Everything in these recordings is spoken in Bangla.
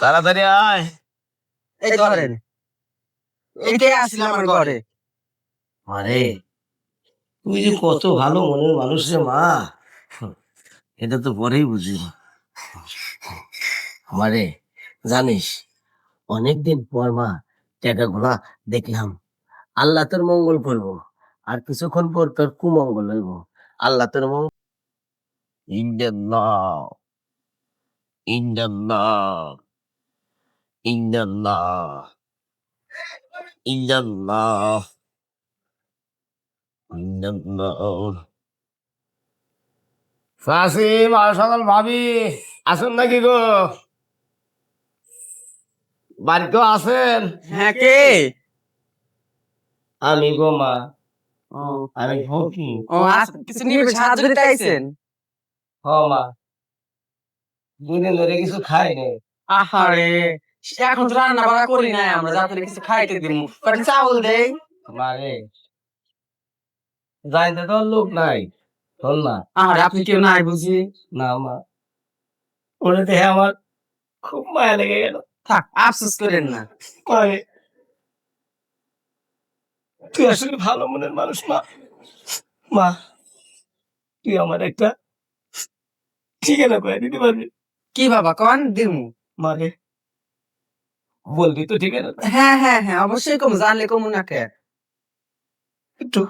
তাড়াতাড়ি আয়। এই ধরেন এইটাই আসলে আমার ঘরে? আরে তুই যে কত ভালো মনের মানুষ রে মা। এটা তো পরেই বুঝি। আমারে জানিস অনেকদিন পর মা টাকাগুলা দেখলাম। আল্লাহ তোর মঙ্গল করব আর কিছুক্ষণ পর তোর কুমঙ্গল হইব। আল্লাহ তোর মঙ্গল ইন্দাল্লাহ ইন্দাল্লাহ ইন্দাল্লাহ ইন্দাল্লাহ ইন্দাল্লাহ ফাসিম আর সকাল ভাবি আসুন নাকি গো? বাড়িতে আছেন? হ্যাঁ কে? আমি গো মা। ও। আমি ফকি ও আচ্ছা, কিছু নিয়ে সাহায্য করতে আইছেন হ মা। দুদিন ধরে কিছু খাই নাই আহারে। এখন তো রান্না বান্না করি নাই আমরা যাতে কিছু খাইতে দিব চাউল দেই? মারে যাইতে তো লোক নাই শোন না। আহারে আপনি কেউ নাই বুঝি? না মা। ওরে দেখে আমার খুব মায়া লেগে গেল। থাক আফসোস করেন না। মারে তুই আসলে ভালো মনের মানুষ মা। মা তুই আমার একটা ঠিকানা করে দিতে পারবি। কি বাবা কন? দিমু। মারে বলবি তো ঠিকানা হ্যাঁ হ্যাঁ হ্যাঁ অবশ্যই কম জানলে কম না কে একটু।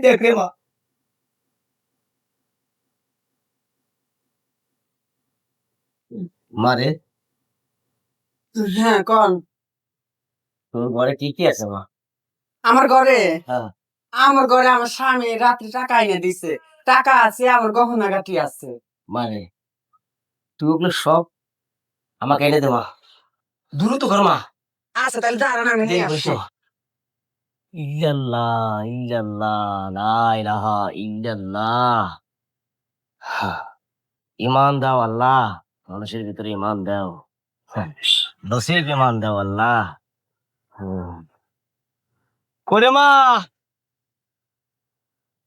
দেখ রে মা মারে হ্যাঁ কন। তোর ঘরে কি কি আছে মা? আমার ঘরে? হ্যাঁ। আমার ঘরে আমার স্বামী রাত্রে টাকা এনে দিছে। টাকা আছে আমার গহনা গাটি আছে মারে তুই ওগুলো সব আমাকে এনে দে মা। দ্রুত মা। আচ্ছা তাহলে দাঁড়ান আমি নিয়ে আসি ইল্লাল্লাহ ইল্লাল্লাহ লা ইলাহা ইল্লাল্লাহ। ইমান দাও আল্লাহ। মানুষের ভিতরে ইমান দাও। নসিব ইমান দাও আল্লাহ। করে মা।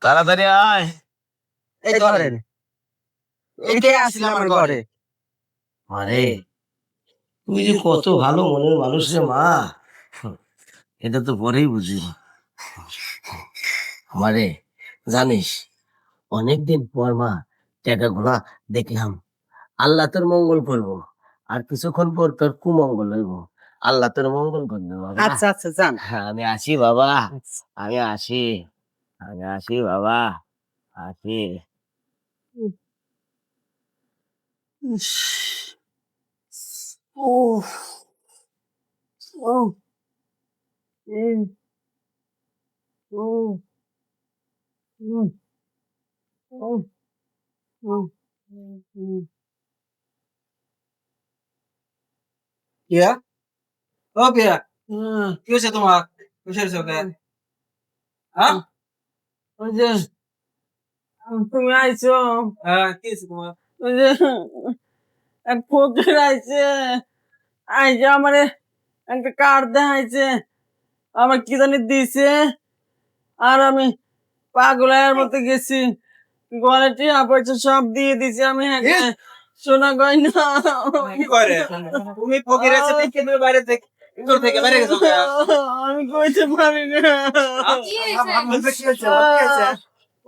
তাড়াতাড়ি আয়। এই ধরেন এইটাই আসলে আমার ঘরে? আরে তুই যে কত ভালো মনের মানুষ রে মা। এটা তো পরেই বুঝি। আমারে জানিস অনেকদিন পর মা টাকাগুলা দেখলাম। আল্লাহ তোর মঙ্গল করব আর কিছুক্ষণ পর তোর কুমঙ্গল হইব। আল্লাহ তোর মঙ্গল করবে বাবা। আচ্ছা আচ্ছা যান হ্যাঁ, আমি আসি বাবা। আমি আসি আমি আসি বাবা আসি। ও ও Mm. Oh. Mm. Oh. Oh. Mm. ইয়া ও পিয়া Ah, কি হয়েছে তোমার কিসের চোখে হ্যাঁ ওই যে তুমি আইছো হ্যাঁ কি হয়েছে তোমার ওই যে এক ফকির আইছে আইছে আমারে একটা কার্ড দেখাইছে আমার কি জানি দিছে। আর আমি পাগলার মতো গেছি গলে টিয়া পয়সা সব দিয়ে দিছি আমি একে সোনা গয়না। কি করে? তুমি ফকির আছে দেখে তুমি বাইরে থেকে থেকে বাইরে গেছো আমি কইতে পারি না?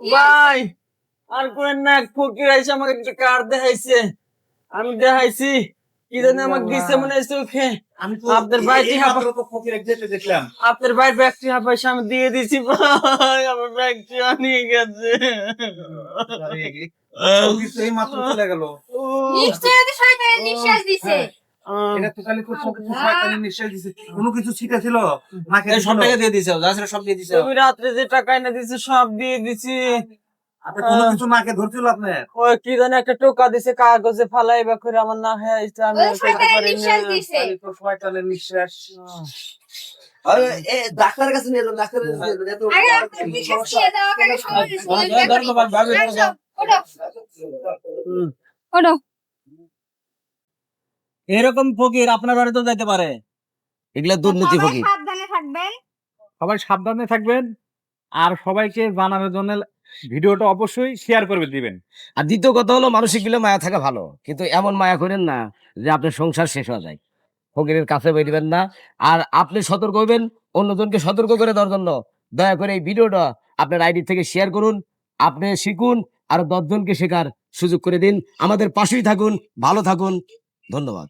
ভাই আর কোন না ফকির আইসে আমাকে কার্ড দেখাইছে। আমি দেখাইছি কি জানি আমাকে দিছে মনে হচ্ছে ওকে আপনার দেখলাম। আপনার ভাই ব্যাগটি আমি দিয়ে দিছি ভাই। আমার ব্যাগটি নিয়ে গেছে। মাত্র চলে গেল। নিঃশ্বাস দিছে। এটা তো খালি খুব কিছু শয়তানি নিঃশ্বাস দিছে। কোনো কিছু ছিটা ছিল নাকে এই সব? টাকা দিয়ে দিছে যা ছিল সব দিয়ে দিছে। তুমি যে টাকা এনে দিছে সব দিয়ে দিছি। আপনার কোনো কিছু নাকে ধরছিল আপনার ওই কি জানি একটা টোকা দিছে কাগজে ফালাই বা করে আমার না হ্যাঁ এটা আমি শয়তানের নিঃশ্বাস ডাক্তারের কাছে নিয়ে যান ডাক্তারের এরকম ফকির আপনার বাড়িতে যাইতে পারে? এগুলা দুর্নীতি সবাই ফকির। সাবধানে থাকবেন। সবাই সাবধানে থাকবেন আর সবাইকে জানানোর জন্য ভিডিওটা অবশ্যই শেয়ার করবে দিবেন। আর দ্বিতীয় কথা হলো মানসিক গেলে মায়া থাকা ভালো। কিন্তু এমন মায়া করেন না যে আপনার সংসার শেষ হয়ে যায়। ফকিরের কাছে বেরবেন না। আর আপনি সতর্ক হবেন অন্যজনকে সতর্ক করে দেওয়ার জন্য। দয়া করে এই ভিডিওটা আপনার আইডি থেকে শেয়ার করুন, আপনি শিখুন, আর দশজনকে শেখার সুযোগ করে দিন। আমাদের পাশেই থাকুন, ভালো থাকুন। ধন্যবাদ।